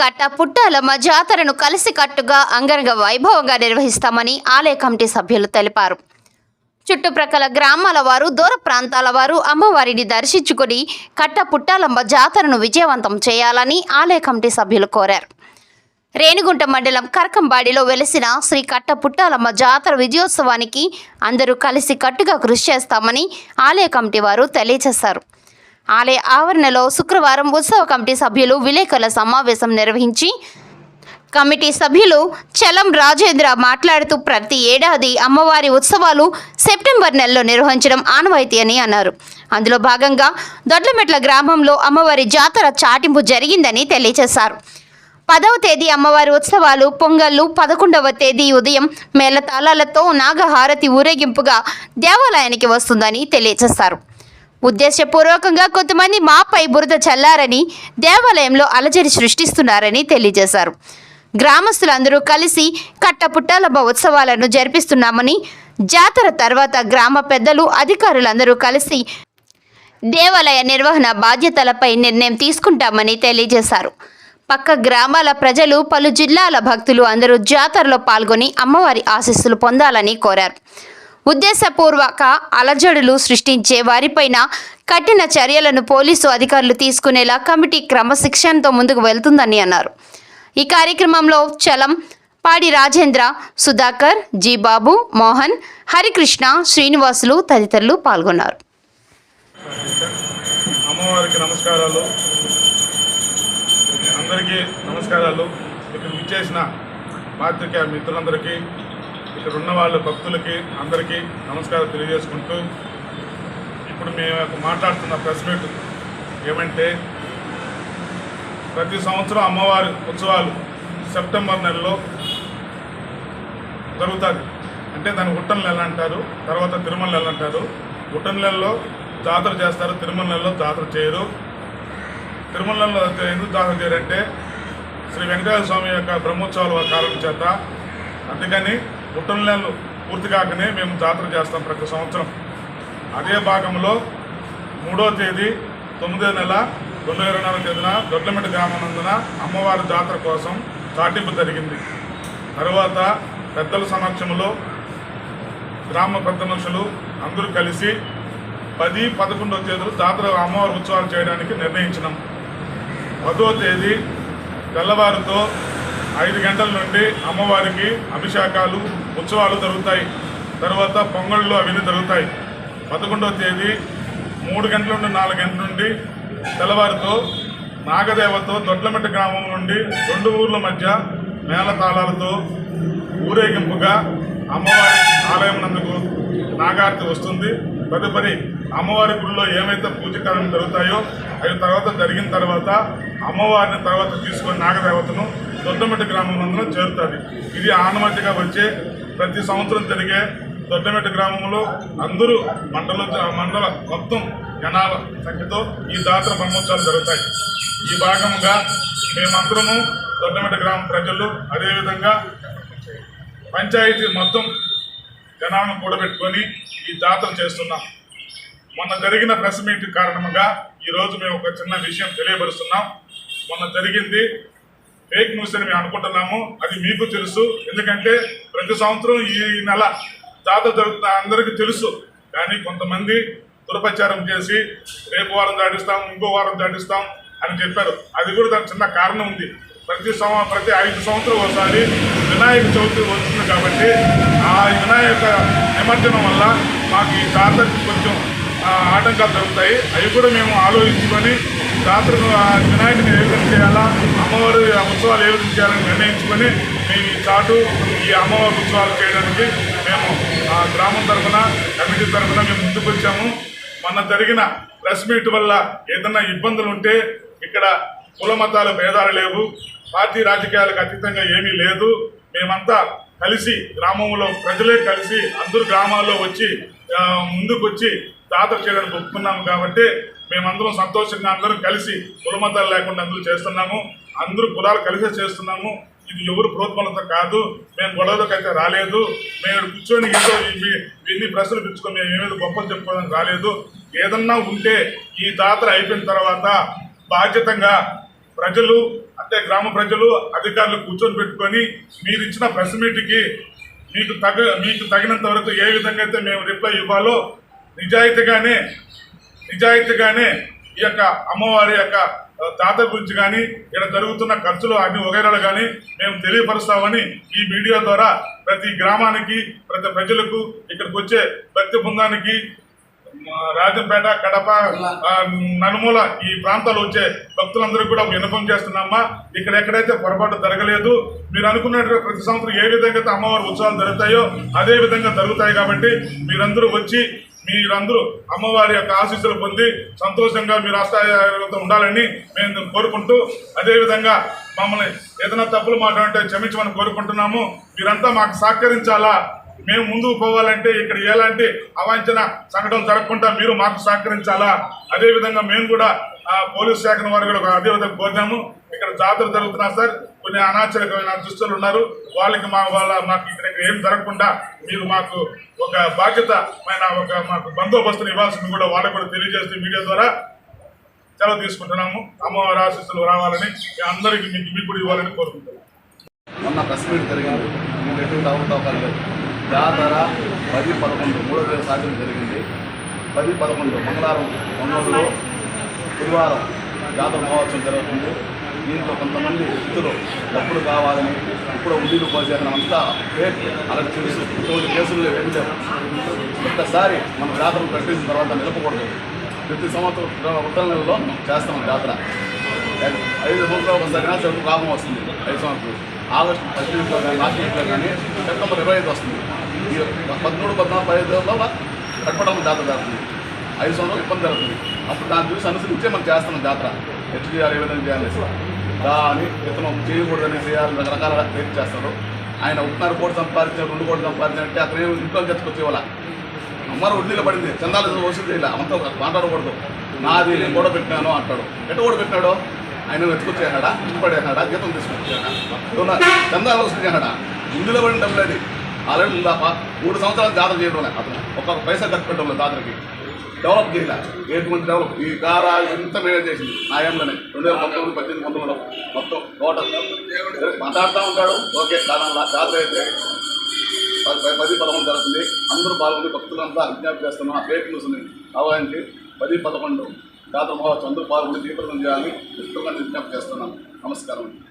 కట్ట పుట్టాలమ్మ జాతరను కలిసికట్టుగా అంగరంగ వైభవంగా నిర్వహిస్తామని ఆలయ కమిటీ సభ్యులు తెలిపారు. చుట్టుప్రక్కల గ్రామాల వారు దూర ప్రాంతాల వారు అమ్మవారిని దర్శించుకుని కట్ట పుట్టాలమ్మ జాతరను విజయవంతం చేయాలని ఆలయ కమిటీ సభ్యులు కోరారు. రేణిగుంట మండలం కరకంబాడిలో వెలిసిన శ్రీ కట్ట పుట్టాలమ్మ జాతర విజయోత్సవానికి అందరూ కలిసి కట్టుగా కృషి చేస్తామని ఆలయ కమిటీ వారు తెలియజేశారు. ఆలయ ఆవరణలో శుక్రవారం ఉత్సవ కమిటీ సభ్యులు విలేకరుల సమావేశం నిర్వహించి కమిటీ సభ్యులు చలం రాజేంద్ర మాట్లాడుతూ ప్రతి ఏడాది అమ్మవారి ఉత్సవాలు సెప్టెంబర్ నెలలో నిర్వహించడం ఆనవాయితీ అని అన్నారు. అందులో భాగంగా దొడ్లమెట్ల గ్రామంలో అమ్మవారి జాతర చాటింపు జరిగిందని తెలియజేశారు. పదవ తేదీ అమ్మవారి ఉత్సవాలు పొంగళ్ళు పదకొండవ తేదీ ఉదయం మేళతాళాలతో నాగహారతి ఊరేగింపుగా దేవాలయానికి వస్తుందని తెలియజేశారు. ఉద్దేశపూర్వకంగా కొంతమంది మాపై బురద చల్లారని దేవాలయంలో అలజడి సృష్టిస్తున్నారని తెలియజేశారు. గ్రామస్తులందరూ కలిసి కట్టపుట్టాల ఉత్సవాలను జరిపిస్తున్నామని జాతర తర్వాత గ్రామ పెద్దలు అధికారులందరూ కలిసి దేవాలయ నిర్వహణ బాధ్యతలపై నిర్ణయం తీసుకుంటామని తెలియజేశారు. పక్క గ్రామాల ప్రజలు పలు జిల్లాల భక్తులు అందరూ జాతరలో పాల్గొని అమ్మవారి ఆశీస్సులు పొందాలని కోరారు. ఉద్దేశపూర్వక అలజడులు సృష్టించే వారిపైన కఠిన చర్యలను పోలీసు అధికారులు తీసుకునేలా కమిటీ క్రమశిక్షణతో ముందుకు వెళ్తుందని అన్నారు. ఈ కార్యక్రమంలో చలం పాడి రాజేంద్ర సుధాకర్ జీ బాబు మోహన్ హరికృష్ణ శ్రీనివాసులు తదితరులు పాల్గొన్నారు. అమ్మవారికి నమస్కారాలు. అందరికీ నమస్కారాలు. ఇక్కడ విచ్చేసిన పాత్రిక మిత్రులందరికీ ఇక్కడ ఉన్న వాళ్ళ భక్తులకి అందరికీ నమస్కారం తెలియజేసుకుంటూ ఇప్పుడు మేము మాట్లాడుతున్న ప్రెస్ మీట్ ఏమంటే ప్రతి సంవత్సరం అమ్మవారి ఉత్సవాలు సెప్టెంబర్ నెలలో జరుగుతుంది అంటే దాన్ని ఉట్టన్ నెల అంటారు తర్వాత తిరుమల నెల అంటారు. ఉట్టన్ నెలలో జాతర చేస్తారు తిరుమల నెలలో జాతర చేయరు. తిరుమల నెలలో ఎందుకు జాతర చేయరంటే శ్రీ వెంకటేశ్వర స్వామి యొక్క బ్రహ్మోత్సవాల కారణం చేత అందుకని పుట్టిన నెలలు పూర్తి కాకనే మేము జాతర చేస్తాం ప్రతి సంవత్సరం. అదే భాగంలో మూడో తేదీ తొమ్మిదో నెల రెండు ఇరవై నాలుగు తేదీన దొడ్లమెట్ట గ్రామనందున అమ్మవారి జాతర కోసం చాటింపు జరిగింది. తరువాత పెద్దల సమక్షంలో గ్రామ పెద్ద మనుషులు అందరూ కలిసి పది పదకొండవ తేదీలు జాతర అమ్మవారి ఉత్సవాలు చేయడానికి నిర్ణయించినాం. పదో తేదీ తెల్లవారితో ఐదు గంటల నుండి అమ్మవారికి అభిషేకాలు ఉత్సవాలు జరుగుతాయి. తర్వాత పొంగళ్ళు అవన్నీ జరుగుతాయి. పదకొండవ తేదీ మూడు గంటల నుండి నాలుగు గంటల నుండి తెల్లవారితో నాగదేవతో దొడ్లమెట్ట గ్రామం నుండి రెండు ఊర్ల మధ్య మేళతాళాలతో ఊరేగింపుగా అమ్మవారి ఆలయం నందుకు నాగార్తి వస్తుంది. తదుపరి అమ్మవారి గుడిలో ఏమైతే పూజకాలను జరుగుతాయో అవి తర్వాత జరిగిన తర్వాత అమ్మవారిని తర్వాత తీసుకొని నాగదేవతను దొడ్డమెట్ట గ్రామం చేరుతుంది. ఇది ఆనవాతిగా వచ్చే ప్రతి సంవత్సరం జరిగే దొడ్డమెట్ట గ్రామంలో అందరూ మండల మండల మొత్తం జనాల సంఖ్యతో ఈ జాతర బ్రహ్మోత్సవాలు జరుగుతాయి. ఈ భాగంగా మేమందరము దొడ్డమెట్ట గ్రామ ప్రజలు అదేవిధంగా పంచాయతీ మొత్తం జనాలను కూడబెట్టుకొని ఈ జాతర చేస్తున్నాం. మొన్న జరిగిన ప్రెస్ మీట్ కారణంగా ఈరోజు మేము ఒక చిన్న విషయం తెలియపరుస్తున్నాం. మొన్న జరిగింది ఫేక్ న్యూస్ అని మేము అనుకుంటున్నాము. అది మీకు తెలుసు. ఎందుకంటే ప్రతి సంవత్సరం ఈ నెల జాతర జరుగుతున్న అందరికీ తెలుసు. కానీ కొంతమంది దురపచారం చేసి రేపు వారం దాటిస్తాం ఇంకో వారం దాటిస్తాం అని చెప్పారు. అది కూడా దానికి చిన్న కారణం ఉంది. ప్రతి సంవ ప్రతి ఐదు సంవత్సరం ఒకసారి వినాయక చవితి వస్తుంది కాబట్టి ఆ వినాయక నిమజ్జనం వల్ల మాకు ఈ జాతరకి కొంచెం ఆటంకాలు జరుగుతాయి. అవి కూడా మేము ఆలోచించుకొని రాత్రి ఆ వినాయకుని ఏ విధంగా చేయాలా? అమ్మవారి ఉత్సవాలు ఏ విధంగా చేయాలని నిర్ణయించుకొని మేము ఈ చాటు ఈ అమ్మవారి ఉత్సవాలు చేయడానికి మేము ఆ గ్రామం తరఫున కమిటీ తరఫున మేము ముందుకు వచ్చాము. మొన్న జరిగిన ప్రెస్ మీట్ వల్ల ఏదన్నా ఇబ్బందులు ఉంటే ఇక్కడ కుల మతాల భేదాలు లేవు. పార్టీ రాజకీయాలకు అతీతంగా ఏమీ లేదు. మేమంతా కలిసి గ్రామంలో ప్రజలే కలిసి అందరు గ్రామాల్లో వచ్చి ముందుకు వచ్చి జాతర చేయడానికి ఒప్పుకున్నాము కాబట్టి మేమందరం సంతోషంగా అందరం కలిసి కులమతాలు లేకుండా అందరూ చేస్తున్నాము. అందరూ కులాలు కలిసే చేస్తున్నాము. ఇది ఎవరు ప్రోత్బలంతో కాదు. మేము గొడవలకు అయితే రాలేదు. మేము కూర్చొని ఏదో ఇవి ఇన్ని ప్రశ్నలు పిలుచుకొని మేము ఏమేదో గొప్పలు చెప్పుకోవడానికి రాలేదు. ఏదన్నా ఉంటే ఈ జాతర అయిపోయిన తర్వాత బాధ్యతంగా ప్రజలు అంటే గ్రామ ప్రజలు అధికారులు కూర్చొని పెట్టుకొని మీరు ఇచ్చిన ప్రెస్ మీట్కి మీకు తగ మీకు తగినంత వరకు ఏ విధంగా అయితే మేము రిప్లై ఇవ్వాలో నిజాయితీగానే నిజాయితీగానే ఈ యొక్క అమ్మవారి యొక్క తాత గురించి కానీ ఇక్కడ జరుగుతున్న ఖర్చులు అన్ని వగైరాలు కానీ మేము తెలియపరుస్తామని ఈ మీడియా ద్వారా ప్రతి గ్రామానికి ప్రతి ప్రజలకు ఇక్కడికి వచ్చే భక్తి బృందానికి రాజంపేట కడప నలుమూల ఈ ప్రాంతాలు వచ్చే భక్తులందరికీ కూడా వినపం చేస్తున్నామా ఇక్కడ ఎక్కడైతే పొరపాటు జరగలేదు మీరు అనుకున్నట్టుగా ప్రతి సంవత్సరం ఏ విధంగా అయితే అమ్మవారి ఉత్సవాలు జరుగుతాయో అదే విధంగా జరుగుతాయి కాబట్టి మీరందరూ వచ్చి మీరందరూ అమ్మవారి యొక్క ఆశీస్సులు పొంది సంతోషంగా మీరు ఆస్థాయితో ఉండాలని మేము కోరుకుంటూ అదేవిధంగా మమ్మల్ని ఏదైనా తప్పులు మాట్లాడితే క్షమించమని కోరుకుంటున్నాము. మీరంతా మాకు సహకరించాలా? మేము ముందుకు పోవాలంటే ఇక్కడ ఎలాంటి అవాంఛన సంఘటన జరగకుండా మీరు మాకు సహకరించాలా? అదేవిధంగా మేము కూడా పోలీస్ శాఖ వారు కూడా ఒక కోరినాము. ఇక్కడ జాతర జరుగుతున్నా సార్ కొన్ని అనాచరికమైన దుస్తులు ఉన్నారు. వాళ్ళకి మా వాళ్ళ మాకు ఇక్కడ ఏం జరగకుండా మీరు మాకు ఒక బాధ్యతమైన ఒక మాకు బందోబస్తుని ఇవ్వాల్సింది కూడా వాళ్ళకు కూడా తెలియజేస్తూ మీడియా ద్వారా సెలవు తీసుకుంటున్నాము. అమ్మవారి ఆశీస్సులు రావాలని అందరికీ మీకు మీకు కూడా ఇవ్వాలని కోరుకుంటున్నాను మొన్న ప్రెస్ మీట్ జరిగింది. నేను ఎటువంటి అవకతవకాలు జాతర పది పదకొండు మూడో వేల సాధ్యం జరిగింది. పది పదకొండు మంగళవారం గురువారం జాతర మహోత్సవం జరుగుతుంది. దీంట్లో కొంతమంది వ్యక్తులు డబ్బులు కావాలని ఇప్పుడు ఉండీలు పోసేయడం అంతా ఫేక్ అలా తెలుసు ఇటువంటి కేసులు వెళ్ళారు ఒక్కసారి మనం జాతరలు ప్రకటించిన తర్వాత నిలపకూడదు. ప్రతి సంవత్సరం ఉత్తర నెలలో చేస్తాం జాతర. ఐదు సంవత్సరాలు ఒకసారి చెట్టు లాభం వస్తుంది. ఐదు సంవత్సరాలు. ఆగస్టు పద్దెనిమిదిలో కానీ లాస్ట్ ఇయర్లో కానీ సెప్టెంబర్ ఇరవై ఐదు వస్తుంది. పద్మూడు పదమూడు పద్నాలుగు లోపల కట్టడం జాతర జరుగుతుంది. ఐదు సంవత్సరాలు ఇబ్బంది జరుగుతుంది. అప్పుడు దాన్ని చూసి అనుసరించే మనం చేస్తున్నాం జాతర. ఎట్లా చేయాలి ఏ విధంగా చేయాలి? అని విత్తనం చేయకూడదని చేయాలి రకరకాల రేట్ చేస్తారు. ఆయన ఒకటిన్నర కోటి సంపాదించారు రెండు కోట్లు సంపాదించారంటే అతను ఏమి ఇంట్లో తెచ్చుకొచ్చేవాళ్ళ అమ్మారు వడ్డీలో పడింది చందాలు వసూలు చేయాలి? అంతా మాట్లాడకూడదు. నాది నేను కూడా పెట్టినాను అంటాడు. ఎట్ట కూడా పెట్టినాడు? ఆయన వెతుకొచ్చేసాడా ఇష్టపడేసాడా జీతం తీసుకొచ్చేసాడా చందాలు వసూలు చేసాడా ఇందులో పడిన డబ్బులు అది. ఆల్రెడీ ఉందాప మూడు సంవత్సరాలు జాతర చేయడం అతను. ఒక్కొక్క పైసా ఖర్చు పెట్టడం లేదు జాతరకి. డెవలప్ చేయాలి ఎటువంటి డెవలప్. ఈ కారా ఇంత మేనేజ్ చేసింది? నా ఏళ్ళనే రెండు వేల పంతొమ్మిది పద్దెనిమిది పంతొమ్మిదిలో మొత్తం టోటల్. మాట్లాడుతూ ఉంటాడు. ఓకే దాని జాతర అయితే పది పది- పది పదకొండు జరుగుతుంది. అందరూ పాల్గొని భక్తులంతా విజ్ఞప్తి చేస్తున్నాం. ఆ ఫేక్ న్యూస్ని అవగాహనకి పది పదకొండు జాతర మహోత్సవం. అందరూ పాల్గొని దీపదం చేయాలని విస్తృతంగా విజ్ఞప్తి చేస్తున్నాం. నమస్కారం.